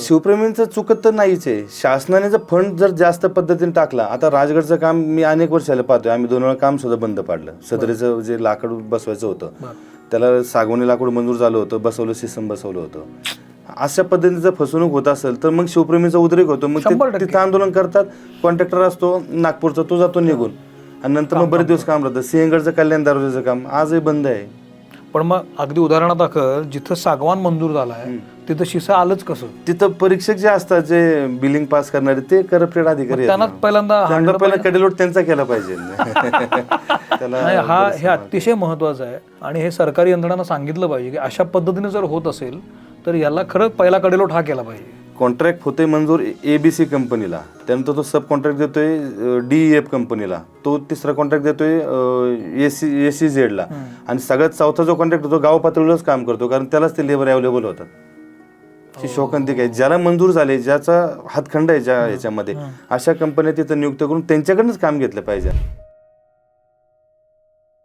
शिवप्रेमींचं चुकत तर नाहीच आहे. शासनाने जर फंड जर जास्त पद्धतीने टाकला आता राजगडचं काम मी अनेक वर्षाला पाहतोय. आम्ही दोन वेळा काम सुद्धा बंद पाडलं. सदरेचं जे लाकूड बसवायचं होतं. त्याला सागवणी लाकूड मंजूर झालं होतं बसवलं सिस्टम बसवलं होतं. अशा पद्धतीने जर फसवणूक होत असेल तर मग शिवप्रेमीचा उद्रेक होतो. मग ते. तिथं आंदोलन करतात कॉन्ट्रॅक्टर असतो नागपूरचा तो जातो निघून. आणि नंतर मग बरेच दिवस काम राहतं. सिंहगडचं कल्याण दरवाजाचं काम आजही बंद आहे. पण मग अगदी उदाहरणादाखल जिथं सागवान मंजूर झालाय तिथं शिसा आलंच कसं? तिथं परीक्षक जे असतात जे बिलिंग पास करणारे ते करप्टेड अधिकारी त्यांना. पहिल्यांदा त्यांना पहिला कडेलोट त्यांचा केला पाहिजे. नाही हा हे अतिशय महत्वाचं आहे आणि हे सरकारी यंत्रणांना सांगितलं पाहिजे की अशा पद्धतीने जर होत असेल तर याला खरं पहिला कडेलोट हा केला पाहिजे. कॉन्ट्रॅक्ट होते मंजूर एबीसी कंपनीला त्यानंतर तो सब कॉन्ट्रॅक्ट देतोय डीईएफ कंपनीला तो तिसरा कॉन्ट्रॅक्ट देतोय एसी एसी झेडला आणि सगळ्यात चौथा जो कॉन्ट्रॅक्ट होतो गाव पातळीवरच काम करतो कारण त्यालाच ते लेबर अवेलेबल होतात. ही. शोकांतिक आहे. ज्याला मंजूर झाले ज्याचा हातखंड आहे ज्या ह्याच्यामध्ये अशा कंपन्या तिथं नियुक्त करून त्यांच्याकडनंच काम घेतलं पाहिजे.